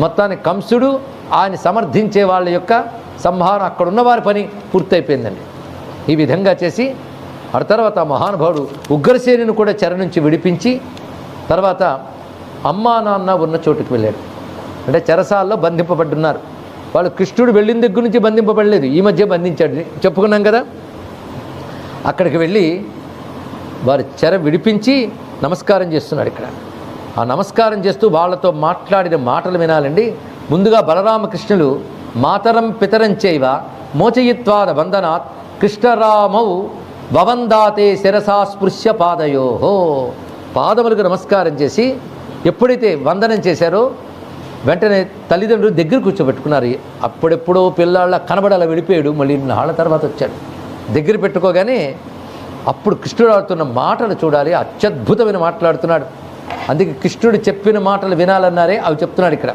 మొత్తానికి కంసుడు ఆయన సమర్థించే వాళ్ళ యొక్క సంహారం అక్కడున్న వారి పని పూర్తయిపోయిందండి. ఈ విధంగా చేసి ఆ తర్వాత మహానుభావుడు ఉగ్రసేనుని కూడా చెర నుంచి విడిపించి తర్వాత అమ్మా నాన్న ఉన్న చోటుకి వెళ్ళాడు. అంటే చెరసాల్లో బంధింపబడ్డున్నారు. వాళ్ళు కృష్ణుడు వెళ్ళిన దగ్గర నుంచి బంధింపబడలేదు. ఈ మధ్య బంధించాడు. చెప్పుకున్నాం కదా? అక్కడికి వెళ్ళి వారి చెర విడిపించి నమస్కారం చేస్తున్నాడు ఇక్కడ. ఆ నమస్కారం చేస్తూ వాళ్ళతో మాట్లాడిన మాటలు వినాలండి. ముందుగా బలరామకృష్ణులు మాతరం పితరం చేయవ మోచయిత్వాద బంధనాత్ కృష్ణరామౌ భవందాతే శిరసా స్పృశ్య పాదయోహో పాదములకు నమస్కారం చేసి ఎప్పుడైతే వందనం చేశారో వెంటనే తల్లిదండ్రులు దగ్గర కూర్చోబెట్టుకున్నారు. అప్పుడెప్పుడో పిల్లాళ్ళ కనబడాల విడిపోయాడు. మళ్ళీ నాళ్ళ తర్వాత వచ్చాడు. దగ్గర పెట్టుకోగానే అప్పుడు కృష్ణుడు ఆడుతున్న మాటలు చూడాలి. అత్యద్భుతమైన మాట్లాడుతున్నాడు అందుకే కృష్ణుడు చెప్పిన మాటలు వినాలన్నారే అవి చెప్తున్నాడు ఇక్కడ.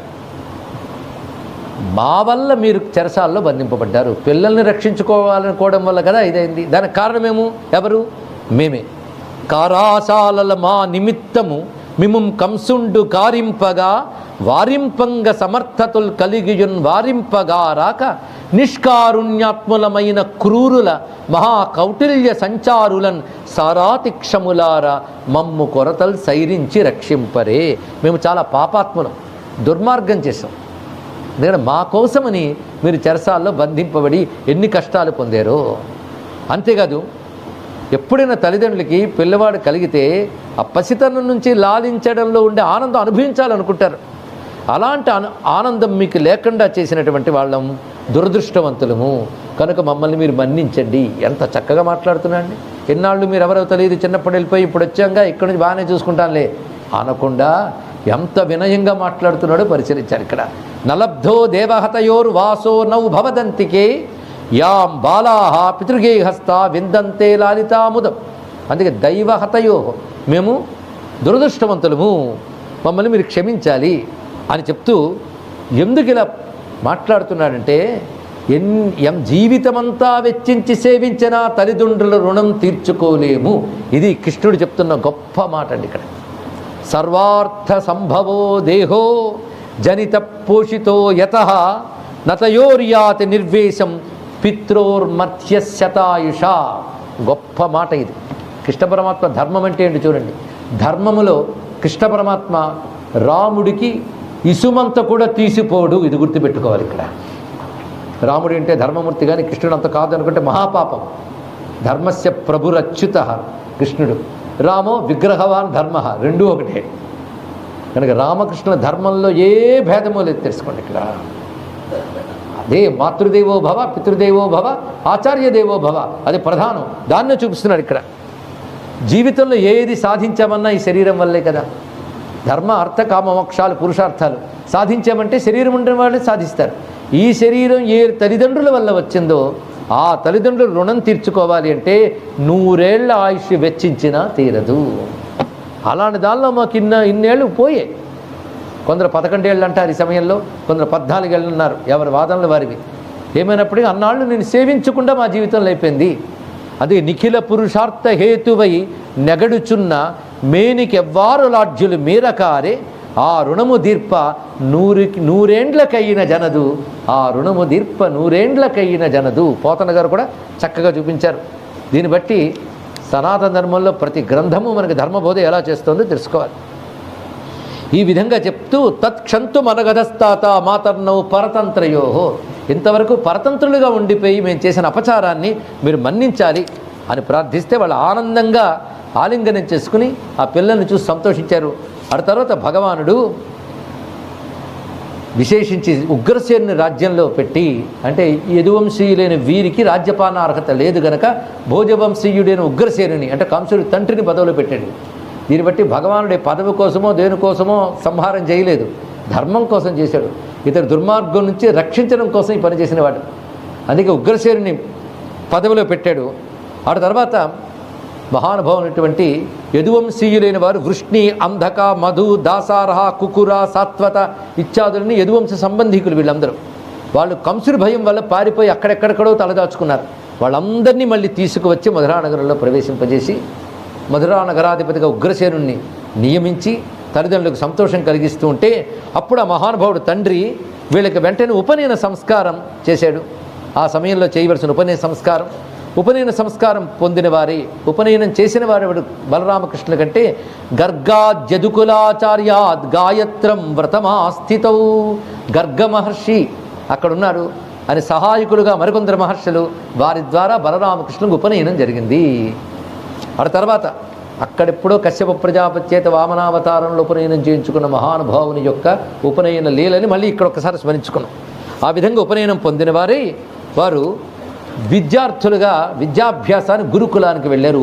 మా వల్ల మీరు చెరసాల్లో బంధింపబడ్డారు. పిల్లల్ని రక్షించుకోవాలనుకోవడం వల్ల కదా ఇదైంది. దానికి కారణమేము? ఎవరు? మేమే. కారాసాలల మా నిమిత్తము మిము కంసుండు కారింపగా వారింపంగ సమర్థతులు కలిగియున్ వారింపగా రాక నిష్కారుణ్యాత్ములమైన క్రూరుల మహా కౌటిల్య సంచారులన్ సారాతిక్షములార మమ్ము కొరతలు సైరించి రక్షింపరే. మేము చాలా పాపాత్ములం దుర్మార్గం చేసాం ఎందుకంటే మా కోసమని మీరు చెరసాల్లో బంధింపబడి ఎన్ని కష్టాలు పొందారో. అంతేకాదు ఎప్పుడైనా తల్లిదండ్రులకి పిల్లవాడు కలిగితే ఆ పసితనం నుంచి లాలించడంలో ఉండే ఆనందం అనుభవించాలనుకుంటారు. అలాంటి ఆనందం మీకు లేకుండా చేసినటువంటి వాళ్ళం దురదృష్టవంతులము. కనుక మమ్మల్ని మీరు మన్నించండి. ఎంత చక్కగా మాట్లాడుతున్నాండి ఎన్నాళ్ళు మీరు ఎవరో తెలియదు చిన్నప్పుడు వెళ్ళిపోయి ఇప్పుడు వచ్చాక ఇక్కడి నుంచి బాగానే చూసుకుంటానులే. అనకుండా ఎంత వినయంగా మాట్లాడుతున్నాడో పరిశీలించారు ఇక్కడ. నలబ్ధో దేవహతయోర్ వాసో నౌ భవదంతికే యాం బాలాహ పితృగేహస్త విందంతే లాలితాముదం. అందుకే దైవహతయో మేము దురదృష్టవంతులము. మమ్మల్ని మీరు క్షమించాలి అని చెప్తూ ఎందుకు ఇలా మాట్లాడుతున్నాడంటే ఎన్ ఎం జీవితమంతా వెచ్చించి సేవించిన తల్లిదండ్రుల రుణం తీర్చుకోలేము. ఇది కృష్ణుడు చెప్తున్న గొప్ప మాట అండి ఇక్కడ. సర్వార్థ సంభవో దేహో జనిత పోషితో యత నతయోర్యాతి నిర్వేశం పిత్రోర్మర్త్యశతాయుష గొప్ప మాట ఇది. కృష్ణ పరమాత్మ ధర్మం అంటే ఏంటి చూడండి. ధర్మములో కృష్ణ పరమాత్మ రాముడికి ఇసుమంత కూడా తీసిపోడు. ఇది గుర్తుపెట్టుకోవాలి ఇక్కడ. రాముడు అంటే ధర్మమూర్తి కానీ కృష్ణుడు అంత కాదు అనుకుంటే మహాపాపం. ధర్మస్య ప్రభురచ్యుత కృష్ణుడు. రామో విగ్రహవాన్ ధర్మ రెండూ ఒకటే. కనుక రామకృష్ణుల ధర్మంలో ఏ భేదమో లేదు తెలుసుకోండి ఇక్కడ. అదే మాతృదేవో భవ పితృదేవో భవ ఆచార్య దేవో భవ. అది ప్రధానం. దాన్నే చూపిస్తున్నాడు ఇక్కడ. జీవితంలో ఏది సాధించామన్నా ఈ శరీరం వల్లే కదా. ధర్మ అర్థ కామమోక్షాలు పురుషార్థాలు సాధించామంటే శరీరం ఉండే వాళ్ళని సాధిస్తారు. ఈ శరీరం ఏ తల్లిదండ్రుల వల్ల వచ్చిందో ఆ తల్లిదండ్రులు రుణం తీర్చుకోవాలి అంటే నూరేళ్ళ ఆయుష్ వెచ్చించినా తీరదు. అలాంటి దానిలో మాకు ఇన్న ఇన్నేళ్ళు పోయే. కొందరు పదకొండేళ్ళు అంటారు ఈ సమయంలో కొందరు పద్నాలుగేళ్ళు ఉన్నారు ఎవరి వాదనలు వారివి. ఏమైనప్పటికీ అన్నాళ్ళు నేను సేవించకుండా మా జీవితంలో అయిపోయింది. అది నిఖిల పురుషార్థ హేతువై నెగడుచున్న మేనికెవ్వారు లాడ్జులు మీరకారే ఆ రుణము దీర్ప నూరికి నూరేండ్లకైన జనదు ఆ రుణము దీర్ప నూరేండ్లకైన జనదు. పోతన గారు కూడా చక్కగా చూపించారు. దీన్ని బట్టి సనాతన ధర్మంలో ప్రతి గ్రంథము మనకి ధర్మబోధ ఎలా చేస్తుందో తెలుసుకోవాలి. ఈ విధంగా చెప్తూ తత్క్షంతు మనగధస్తాత మాతర్నవు పరతంత్రయోహో ఇంతవరకు పరతంత్రులుగా ఉండిపోయి మేము చేసిన అపచారాన్ని మీరు మన్నించాలి అని ప్రార్థిస్తే వాళ్ళు ఆనందంగా ఆలింగనం చేసుకుని ఆ పిల్లల్ని చూసి సంతోషించారు. ఆ తర్వాత భగవానుడు విశేషించి ఉగ్రసేనుని రాజ్యంలో పెట్టి అంటే యదువంశీయులైన వీరికి రాజ్యపాలన అర్హత లేదు గనక భోజవంశీయుడైన ఉగ్రసేనుని అంటే కంసుడి తండ్రిని పదవిలో పెట్టాడు. దీన్ని బట్టి భగవానుడి పదవి కోసమో దేనికోసమో సంహారం చేయలేదు. ధర్మం కోసం చేశాడు. ఇతడు దుర్మార్గం నుంచి రక్షించడం కోసం ఈ పని చేసినవాడు అందుకే ఉగ్రసేనుని పదవిలో పెట్టాడు. ఆ తర్వాత మహానుభావునటువంటి యదువంశీయులైన వారు వృష్ణి అంధక మధు దాసారహ కుకుర సాత్వత ఇత్యాదులని యదువంశ సంబంధికులు వీళ్ళందరూ. వాళ్ళు కంసుడి భయం వల్ల పారిపోయి అక్కడెక్కడెక్కడో తలదాచుకున్నారు. వాళ్ళందరినీ మళ్ళీ తీసుకువచ్చి మధురానగరంలో ప్రవేశింపజేసి మధురానగరాధిపతిగా ఉగ్రసేనుణ్ణి నియమించి తల్లిదండ్రులకు సంతోషం కలిగిస్తూ ఉంటే అప్పుడు ఆ మహానుభావుడు తండ్రి వీళ్ళకి వెంటనే ఉపనయన సంస్కారం చేశాడు. ఆ సమయంలో చేయవలసిన ఉపనయన సంస్కారం ఉపనయన సంస్కారం పొందిన వారే ఉపనయనం చేసిన వారు బలరామకృష్ణుల కంటే గర్గాద్యదుకులాచార్యాద్ గాయత్రం వ్రతమాస్థితౌ. గర్గ మహర్షి అక్కడున్నారు అని సహాయకులుగా మరికొందరు మహర్షులు వారి ద్వారా బలరామకృష్ణులకు ఉపనయనం జరిగింది. ఆ తర్వాత అక్కడెప్పుడో కశ్యప ప్రజాపతి చేత వామనావతారంలో ఉపనయనం చేయించుకున్న మహానుభావుని యొక్క ఉపనయన లీలని మళ్ళీ ఇక్కడ ఒకసారి స్మరించుకున్నాం. ఆ విధంగా ఉపనయనం పొందిన వారే వారు విద్యార్థులుగా విద్యాభ్యాసాన్ని గురుకులానికి వెళ్ళారు